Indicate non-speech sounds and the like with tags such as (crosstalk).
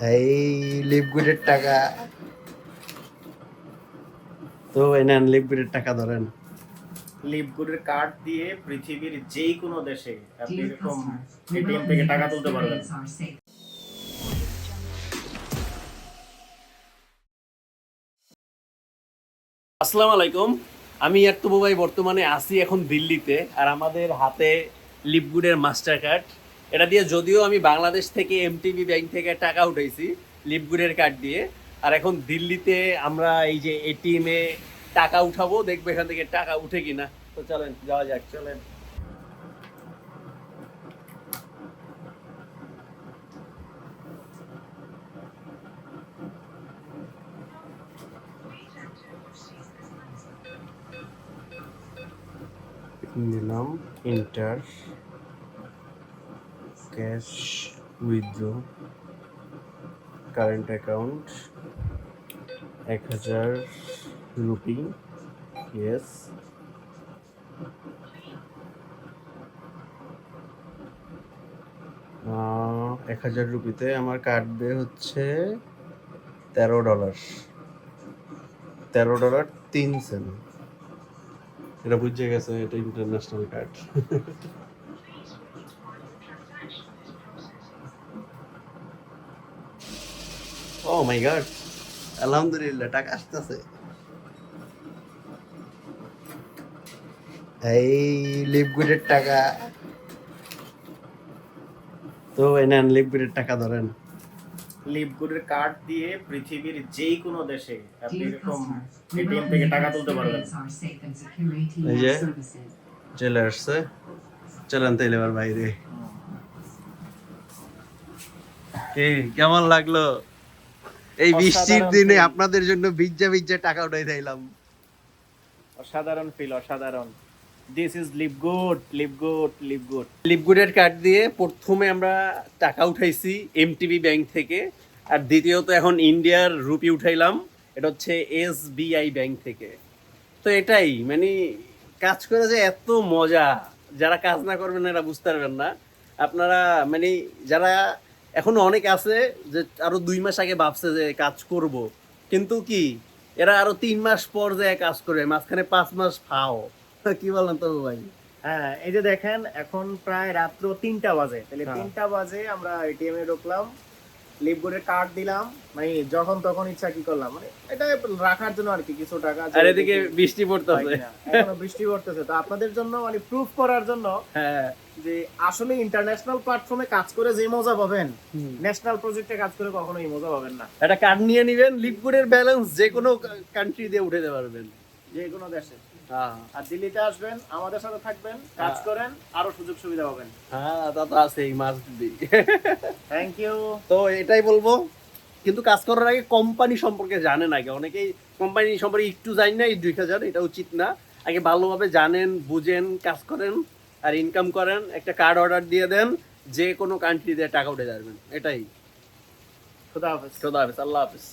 এই লিপগুডের টাকা। তো এনেন লিপগুডের টাকা ধরেন। লিপগুডের কার্ড দিয়ে পৃথিবীর যেই কোনো দেশে আপনি এরকম এটিএম থেকে টাকা তুলতে পারবেন। আসসালামু আলাইকুম। আমি ইয়ার্তুবু ভাই বর্তমানে আছি এখন দিল্লিতে আর আমাদের হাতে লিপগুডের মাস্টার কার্ড এটা দিয়ে যদিও আমি বাংলাদেশ থেকে এমটিবি ব্যাংক থেকে টাকা উঠাইছি লিপগুডের কার্ড দিয়ে। আর এখন দিল্লিতে আমরা এই যে এটিএমে টাকা উঠাবো, দেখব এখান থেকে টাকা উঠে কিনা। তো চলেন, যাওয়া যাক, চলেন। নিলাম enter cash withdraw current account এক হাজার রুপি, ইয়েস। এক হাজার রুপিতে আমার কাটবে হচ্ছে তেরো ডলার। তেরো ডলার তিন সেন্ট এটা বুঝে গেছে, এটা international card (laughs) O my god আলহামদুলিল্লাহ টাকা আসতেছে। এই লিপগুডের টাকা। তো এনেন লিপগুডের টাকা ধরেন। লিপগুডের কার্ড দিয়ে পৃথিবীর যেই কোনো দেশে আপনি এরকম এটিএম থেকে টাকা তুলতে পারবেন। এই যে চলে আসছে। চলেন তাইলে এবার বাইরে। কি কেমন লাগল? এই বৃষ্টির দিনে আপনাদের জন্য ভিজ্জা ভিজ্জা টাকা উঠাই দিলাম। অসাধারণ ফিল অসাধারণ। This is leap good leap good leap good leap good leap good লিপগুডের card দিয়ে প্রথমে আমরা টাকা উঠাইছি এমটিবি ব্যাংক থেকে আর দ্বিতীয়ত এখন ইন্ডিয়ার রুপি উঠাইলাম এটা হচ্ছে এসবিআই ব্যাংক থেকে। তো এটাই মানে কাজ করে যে এত মজা যারা কাজ না করবেন এরা বুঝতে পারবেন না। আপনারা মানে যারা এখনও অনেক আছে যে আরও দুই মাস আগে ভাবছে যে কাজ করব। কিন্তু কি এরা আরও তিন মাস পর যে কাজ করে মাঝখানে পাঁচ মাস ফাও। কি বলেন তো ভাই? হ্যাঁ এই যে দেখেন এখন প্রায় রাত্র তিনটা বাজে। তাহলে হ্যাঁ। তিনটা বাজে আমরা এটিএম এ ঢুকলাম। লিপগুডের কার্ড দিলাম মানে যখন তখন ইচ্ছা কি করলাম মানে এটা রাখার জন্য আর কি কিছু টাকা আর এদিকে বৃষ্টি পড়তেছে। এখনও বৃষ্টি পড়তেছে। তো আপনাদের জন্য মানে প্রুফ করার জন্য হ্যাঁ। যে আসলে ইন্টারন্যাশনাল প্ল্যাটফর্মে কাজ করে যে মজা পাবেন ন্যাশনাল প্রজেক্টে কাজ করে কখনো এই মজা পাবেন না। একটা কার্ড নিয়ে নিবেন লিকুইডের ব্যালেন্স যে কোনো কান্ট্রি দিয়ে উঠে দিতে পারবেন। যে কোনো দেশে। হ্যাঁ। আর দিল্লিতে আসবেন আমাদের সাথে থাকবেন কাজ হ্যাঁ। করেন আরও সুযোগ সুবিধা পাবেন। হ্যাঁ তা তো আছে এই মাস দিই থ্যাংক ইউ তো এটাই বলব কিন্তু কাজ করার আগে কোম্পানি সম্পর্কে জানেন আগে। অনেকেই কোম্পানি সম্পর্কে একটু জানি না দুই হাজার এটা উচিত না। আগে ভালোভাবে জানেন বুঝেন কাজ করেন আর ইনকাম করেন একটা কার্ড অর্ডার দিয়ে দেন যে কোনো কান্ট্রি দিয়ে টাকা উঠে যাবেন। এটাই। খুদা হাফেজ। খোদা হাফেজ আল্লাহ হাফেজ।